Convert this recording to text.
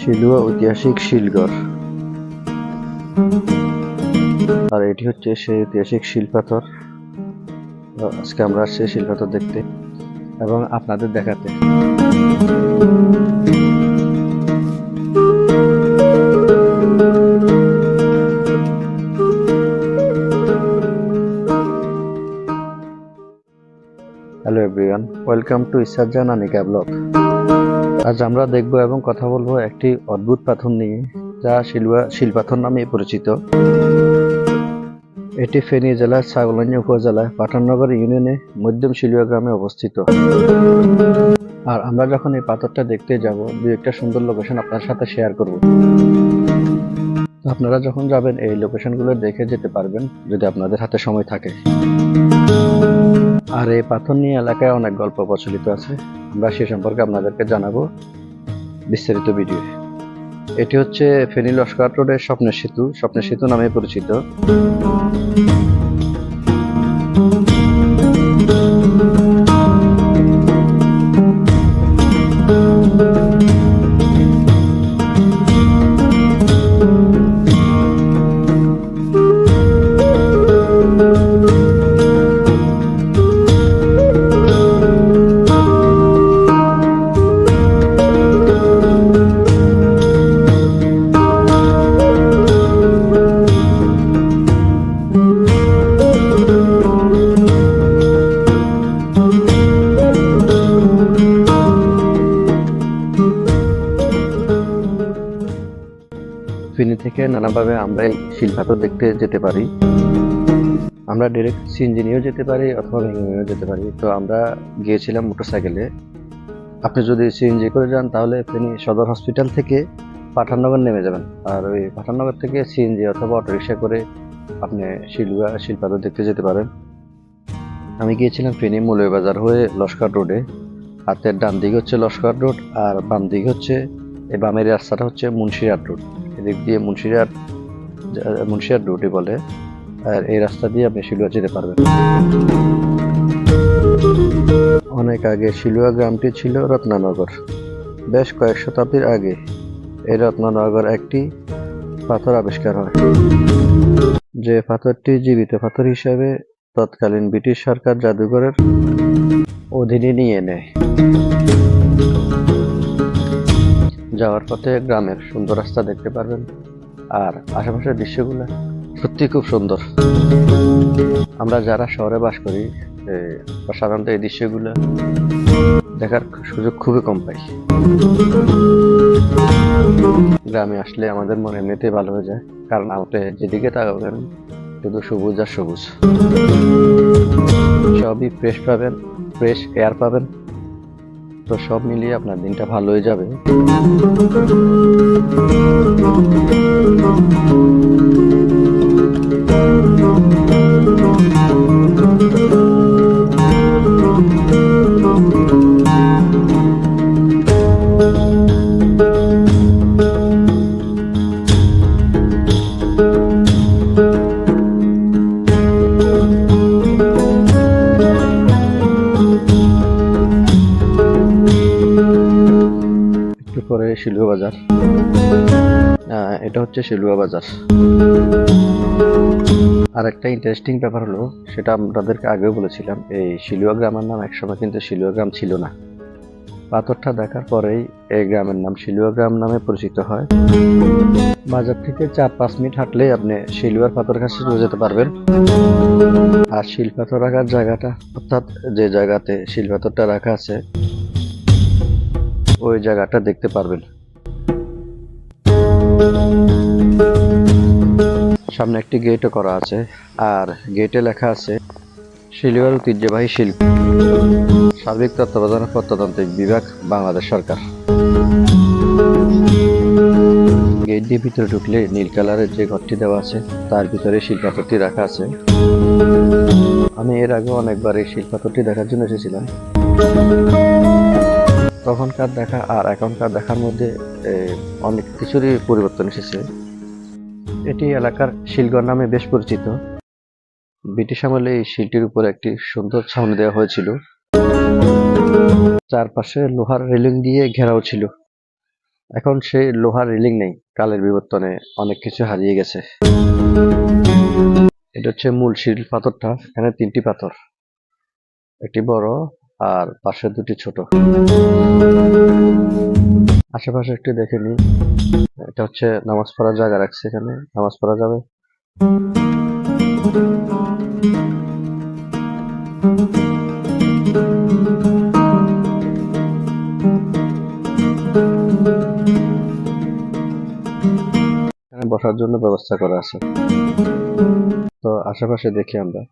শিলুয়া ঐতিহাসিক শিলঘর আর এটি হচ্ছে সেই ঐতিহাসিক শিলপাথর। আজকে আমরা আসছি শিলপাথর দেখতে এবং আপনাদের দেখাতে। হ্যালো এভরিওয়ান ওয়েলকাম টু ইসারজান আনিকা ব্লগ আজ আমরা দেখব এবং কথা বলব একটি অদ্ভুত পাথর নিয়ে, যা শিলুয়া শিলপাথর নামে পরিচিত। এটি ফেনী জেলার ছাগলানি উপজেলায় পাঠাননগর ইউনিয়নে মধ্যম শিলুয়া গ্রামে অবস্থিত। আর আমরা যখন এই পাথরটা দেখতে যাব দু একটা সুন্দর লোকেশন আপনার সাথে শেয়ার করব। আপনারা যখন যাবেন, এই লোকেশনগুলো দেখে যেতে পারবেন, যদি আপনাদের হাতে সময় থাকে। আর এই পাথর নিয়ে এলাকায় অনেক গল্প প্রচলিত আছে। আমরা সে সম্পর্কে আপনাদেরকে জানাব বিস্তারিত ভিডিও। এটি হচ্ছে ফেনী লস্কর রোডের স্বপ্নের সেতু। স্বপ্নের সেতু নামে পরিচিত। থেকে নানাভাবে আমরা এই শিলপাথর দেখতে যেতে পারি। আমরা ডিরেক্ট সিএনজি নিয়েও যেতে পারি অথবা ভেঙে নিয়েও যেতে পারি। তো আমরা গিয়েছিলাম মোটরসাইকেলে। আপনি যদি সিএনজি করে যান, তাহলে ফেনী সদর হসপিটাল থেকে পাঠাননগর নেমে যাবেন। আর ওই পাঠাননগর থেকে সিএনজি অথবা অটোরিকশা করে আপনি শিলুয়া শিলপাথর দেখতে যেতে পারেন। আমি গিয়েছিলাম ফেনী মৌলবাজার হয়ে লস্কর রোডে। হাতের ডান দিকে হচ্ছে লস্কর রোড, আর বাম দিকে হচ্ছে, এই বামের রাস্তাটা হচ্ছে মুন্সিরহাট রোড। এদিক দিয়ে মুন্সিরহাট মুন্সিরহাট রোডে বলে, আর এই রাস্তা দিয়ে আপনি শিলুয়া যেতে পারবেন। অনেক আগে শিলুয়া গ্রামটি ছিল রত্নানগর। বেশ কয়েক শতাব্দীর আগে এই রত্নানগর একটি পাথর আবিষ্কার হয়। যে পাথরটি জীবিত পাথর হিসাবে তৎকালীন ব্রিটিশ সরকার জাদুঘরের অধীনে নিয়ে নেয়। যাওয়ার পথে গ্রামের সুন্দর রাস্তা দেখতে পারবেন। আর আশেপাশের দৃশ্যগুলো সত্যি খুব সুন্দর। আমরা যারা শহরে বাস করি সাধারণত এই দৃশ্যগুলো দেখার সুযোগ খুবই কম পাই। গ্রামে আসলে আমাদের মনে এমনিতেই ভালো হয়ে যায়। কারণ আপনি যেদিকে তাকাবেন, শুধু সবুজ আর সবুজ। সবই ফ্রেশ পাবেন ফ্রেশ এয়ার পাবেন। তো সব মিলিয়ে আপনার দিনটা ভালো হয়ে যাবে। পরে শিলুয়া বাজার এটা হচ্ছে শিলুয়া বাজার আর একটা ইন্টারেস্টিং ব্যাপার হলো, সেটা আপনাদেরকে আগেও বলেছিলাম, এই শিলুয়া গ্রামের নাম একসময় কিন্তু শিলুয়া গ্রাম ছিল না। পাথরটা দেখার পরেই এই গ্রামের নাম শিলুয়া গ্রাম নামে পরিচিত হয়। বাজার থেকে চার পাঁচ মিনিট হাঁটলেই আপনি শিলুয়ার পাথর কাছে চলে যেতে পারবেন। আর শিল পাথর রাখার জায়গাটা, অর্থাৎ যে জায়গাতে শিল পাথরটা রাখা আছে ওই জায়গাটা দেখতে পারবেন। সামনে একটি গেটও করা আছে, আর গেটে লেখা আছে শিলুয়ার ঐতিহ্যবাহী শিল্প। সার্বিক তত্ত্বাবধান প্রত্নতান্ত্রিক বিভাগ, বাংলাদেশ সরকার। গেট দিয়ে ভিতরে ঢুকলে নীল কালারের যে ঘরটি দেওয়া আছে, তার ভিতরে শিল্পাথরটি রাখা আছে। আমি এর আগে অনেকবার এই শিল্পাথরটি দেখার জন্য এসেছিলাম। তখনকার দেখা আর এখনকার দেখার মধ্যে অনেক কিছুরই পরিবর্তন এসেছে। এটি এলাকার শিলগড় নামে বেশ পরিচিত। ব্রিটিশ আমলে এই শিলটির উপর একটি সুন্দর ছাউনি দেওয়া হয়েছিল। চারপাশে লোহার রেলিং দিয়ে ঘেরাও ছিল। এখন সেই লোহার রেলিং নেই। কালের বিবর্তনে অনেক কিছু হারিয়ে গেছে। এটা হচ্ছে মূল শিল পাথরটা। এখানে তিনটি পাথর। একটি বড় আর পাশে দুটি ছোট। আশেপাশে একটু দেখে নি এটা হচ্ছে নামাজ পড়ার জায়গা রাখছে এখানে। নামাজ পড়া যাবে। বসার জন্য ব্যবস্থা করা আছে। তো আশেপাশে দেখি আমরা।